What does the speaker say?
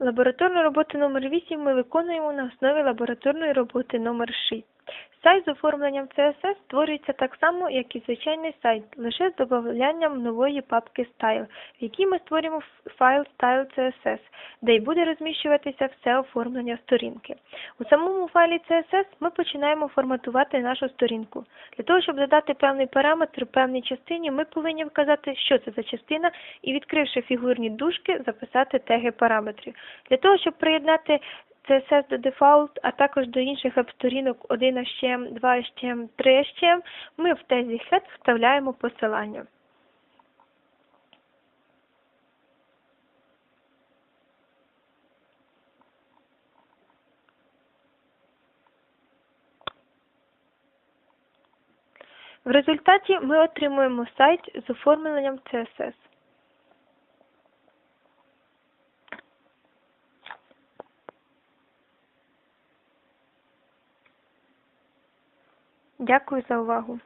Лабораторну роботу номер 8 ми виконуємо на основі лабораторної роботи номер 6. Сайт з оформленням CSS створюється так само, як і звичайний сайт, лише з додаванням нової папки Style, в якій ми створюємо файл Style.css, де й буде розміщуватися все оформлення сторінки. У самому файлі CSS ми починаємо форматувати нашу сторінку. Для того, щоб задати певний параметр певній частині, ми повинні вказати, що це за частина, і відкривши фігурні дужки, записати теги параметрів. Для того, щоб приєднати CSS до default, а також до інших веб-сторінок 1 HTML, 2 HTML, 3 HTML, ми в тезі head вставляємо посилання. В результаті ми отримуємо сайт з оформленням CSS. Дякую за увагу.